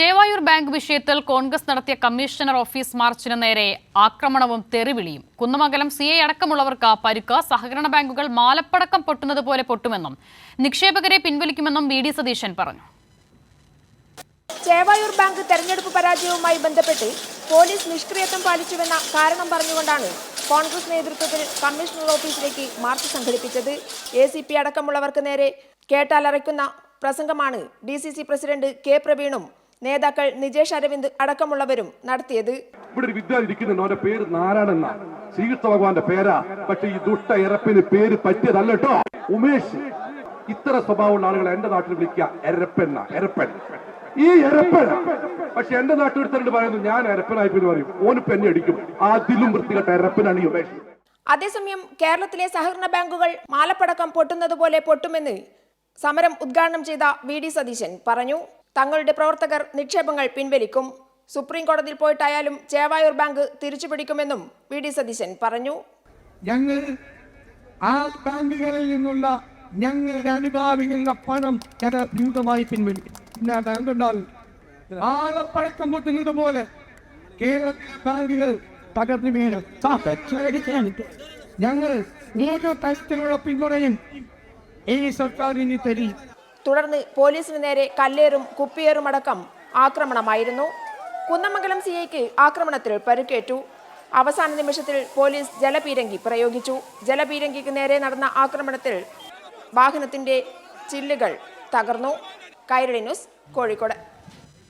Chevayur bank വിഷയത്തിൽ കോൺഗ്രസ് നടത്തിയ commissioner office മാർച്ചിന് നേരെ ആക്രമണവും തെറിവിളിയും. കുന്നമംഗലം സി ഐ അടക്കമുള്ളവർക്ക് പരുക്ക് സഹകരണ ബാങ്കുകൾ മാലപ്പടക്കം പൊട്ടുന്നത് പോലെ പൊട്ടുമെന്നും നിക്ഷേപകരെ പിൻവലിക്കുമെന്നും വി ഡി സതീശൻ പറഞ്ഞു. ചേവായൂർ ബാങ്ക് തെരഞ്ഞെടുപ്പ് പരാജയവുമായി ബന്ധപ്പെട്ട് പോലീസ് നിഷ്ക്രിയത്വം പാലിച്ചുവെന്ന കാരണം പറഞ്ഞുകൊണ്ടാണ് കോൺഗ്രസ് നേതൃത്വത്തിൽ കമ്മീഷണർ ഓഫീസിലേക്ക് മാർച്ച് സംഘടിപ്പിച്ചത്. എ സി പി അടക്കമുള്ളവർക്ക് നേരെ കേട്ടാലറയ്ക്കുന്ന പ്രസംഗമാണ് D C C president K പ്രവീണും നേതാക്കൾ നിജേഷ് അരവിന്ദ് അടക്കമുള്ളവരും നടത്തിയത്. ഇവിടെ ഒരു വിദ്യാർത്ഥി ഇരിക്കുന്നുണ്ട് അവന്റെ പേര് നാരായണ ശ്രീകൃഷ്ണ ഭഗവാന്റെ പേരാ. പക്ഷേ ഈ ദുഷ്ട ഇറപ്പിന് പേര് പറ്റിയതല്ല കേട്ടോ. ഉമേഷ് ഇത്ര സ്വഭാവമുള്ള ആളുകളെ എന്റെ നാട്ടിൽ വിളിക്കുക എരപ്പെന്ന. എരപ്പൻ. ഈ എരപ്പൻ. പക്ഷെ എന്റെ നാട്ടിൽ എടുത്തിട്ട് പറയുന്നു ഞാൻ എരപ്പനായി പിന്നെ പറയും. ഓനിപ്പ് എന്നെ അടിക്കും. അതിലും വൃത്തികെട്ട എരപ്പനാണ് ഈ ഉമേഷ്. അതേസമയം കേരളത്തിലെ സഹകരണ ബാങ്കുകൾ മാലപ്പടക്കം പൊട്ടുന്നത് പോലെ പൊട്ടുമെന്ന് സമരം ഉദ്ഘാടനം ചെയ്ത വി ഡി സതീശൻ പറഞ്ഞു. തങ്ങളുടെ പ്രവർത്തകർ നിക്ഷേപങ്ങൾ പിൻവലിക്കും. സുപ്രീം കോടതിയിൽ പോയിട്ടായാലും ചേവായൂർ ബാങ്ക് തിരിച്ചുപിടിക്കുമെന്നും വി ഡി സതീശൻ പറഞ്ഞു. ഞങ്ങൾ ആ ബാങ്കുകളിൽ നിന്നുള്ള ഞങ്ങളുടെ അനുഭാവികളുടെ പണം ഞങ്ങൾ ദ്രുതമായി പിൻവലിക്കും. ആളപ്പഴക്കം പൊട്ടുന്നത് പോലെ കേരളത്തിലെ ബാങ്കുകൾ തകർന്നു വീണ്. ഞങ്ങൾ ഓരോ തരത്തിലുള്ള പിന്തുണയും ഈ സർക്കാരിന് തരും. തുടർന്ന് പോലീസിന് നേരെ കല്ലേറും കുപ്പിയേറും അടക്കം ആക്രമണമായിരുന്നു. കുന്നമംഗലം സി ഐക്ക് ആക്രമണത്തിൽ പരുക്കേറ്റു. അവസാന നിമിഷത്തിൽ പോലീസ് ജലപീരങ്കി പ്രയോഗിച്ചു. ജലപീരങ്കിക്ക് നേരെ നടന്ന ആക്രമണത്തിൽ വാഹനത്തിന്റെ ചില്ലുകൾ തകർന്നു. കൈരളി ന്യൂസ് കോഴിക്കോട്.